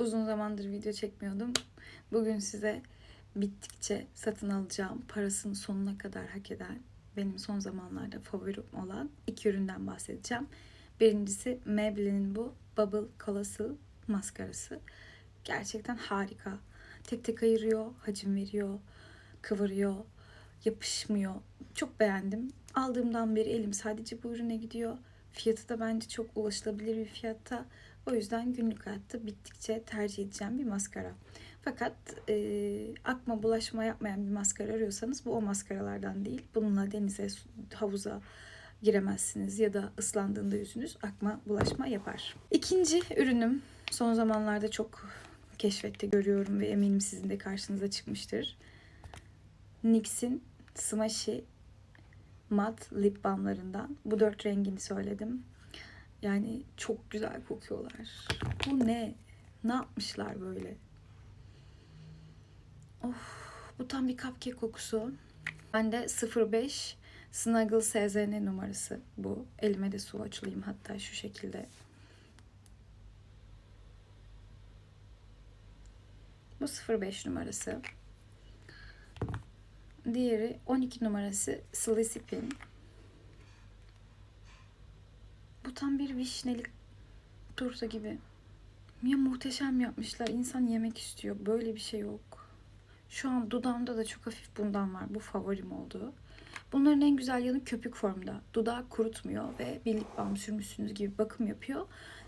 Uzun zamandır video çekmiyordum. Bugün size bittikçe satın alacağım, parasını sonuna kadar hak eden, benim son zamanlarda favorim olan iki üründen bahsedeceğim. Birincisi Maybelline'in bu Bubble Colossal maskarası. Gerçekten harika. Tek tek ayırıyor, hacim veriyor, kıvırıyor, yapışmıyor. Çok beğendim. Aldığımdan beri elim sadece bu ürüne gidiyor. Fiyatı da bence çok ulaşılabilir bir fiyatta. O yüzden günlük hayatta bittikçe tercih edeceğim bir maskara. Fakat e, akma bulaşma yapmayan bir maskara arıyorsanız bu o maskaralardan değil. Bununla denize, havuza giremezsiniz ya da ıslandığında yüzünüz akma bulaşma yapar. İkinci ürünüm son zamanlarda çok keşfette görüyorum ve eminim sizin de karşınıza çıkmıştır. NYX'in Smashy mat lip balmlarından. Bu dört rengini söyledim. Yani çok güzel kokuyorlar. Bu ne? Ne yapmışlar böyle? Of, bu tam bir cupcake kokusu. Bende 05 Snuggle SZN numarası bu. Elime de su açılayım hatta şu şekilde. Bu 05 numarası. Diğeri 12 numarası Slisipin. Bu tam bir vişneli turta gibi. Ya muhteşem yapmışlar. İnsan yemek istiyor. Böyle bir şey yok. Şu an dudağımda da çok hafif bundan var. Bu favorim oldu. Bunların en güzel yanı köpük formda. Dudağı kurutmuyor ve bir lip balm sürmüşsünüz gibi bakım yapıyor.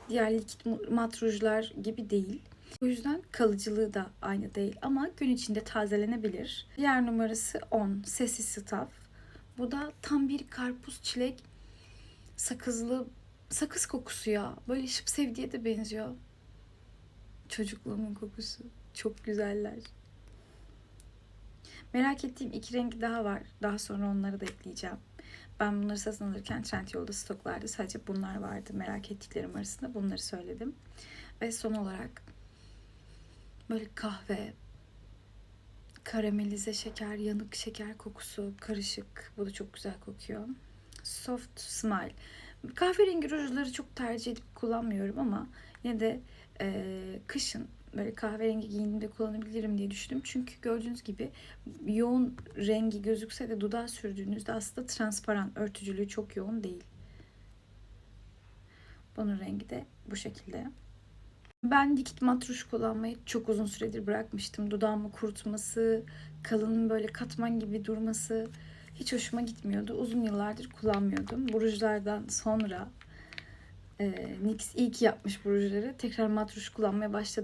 Diğer likit mat rujlar gibi değil. O yüzden kalıcılığı da aynı değil ama gün içinde tazelenebilir. Diğer numarası 10. Sessiz Staff. Bu da tam bir karpuz çilek sakızlı sakız kokusu ya. Böyle şıp sevdiye de benziyor. Çocukluğumun kokusu. Çok güzeller. Merak ettiğim iki rengi daha var. Daha sonra onları da ekleyeceğim. Ben bunları satın alırken Trendyol'da stoklarda sadece bunlar vardı. Merak ettiklerim arasında bunları söyledim. Ve son olarak böyle kahve, karamelize şeker, yanık şeker kokusu karışık. Bu da çok güzel kokuyor. Soft Smile. Kahverengi rujları çok tercih edip kullanmıyorum ama yine de e, kışın böyle kahverengi giyinimde kullanabilirim diye düşündüm. Çünkü gördüğünüz gibi yoğun rengi gözükse de dudağa sürdüğünüzde aslında transparan, örtücülüğü çok yoğun değil. Bunun rengi de bu şekilde. Ben dikit mat ruj kullanmayı çok uzun süredir bırakmıştım. Dudağımı kurutması, kalının böyle katman gibi durması hiç hoşuma gitmiyordu. Uzun yıllardır kullanmıyordum. Bu rujlardan sonra e, NYX iyi ki yapmış bu rujları. Tekrar mat ruj kullanmaya başladım.